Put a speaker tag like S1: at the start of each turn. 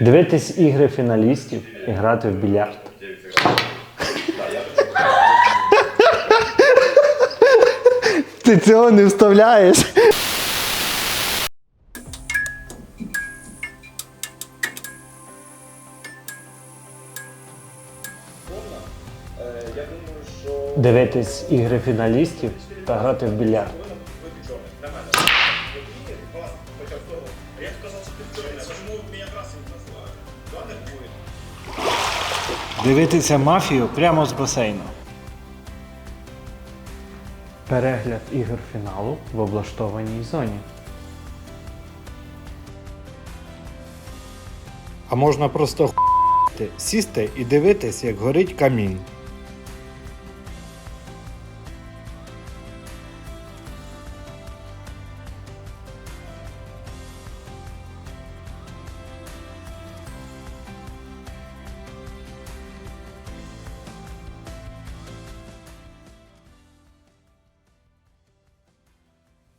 S1: Дивитись ігри фіналістів і грати в більярд. Ти цього не вставляєш. Дивитись ігри фіналістів та грати в більярд.
S2: Дивитися мафію прямо з басейну.
S1: Перегляд ігор фіналу в облаштованій зоні.
S2: А можна просто х**ти, сісти і дивитись, як горить камін.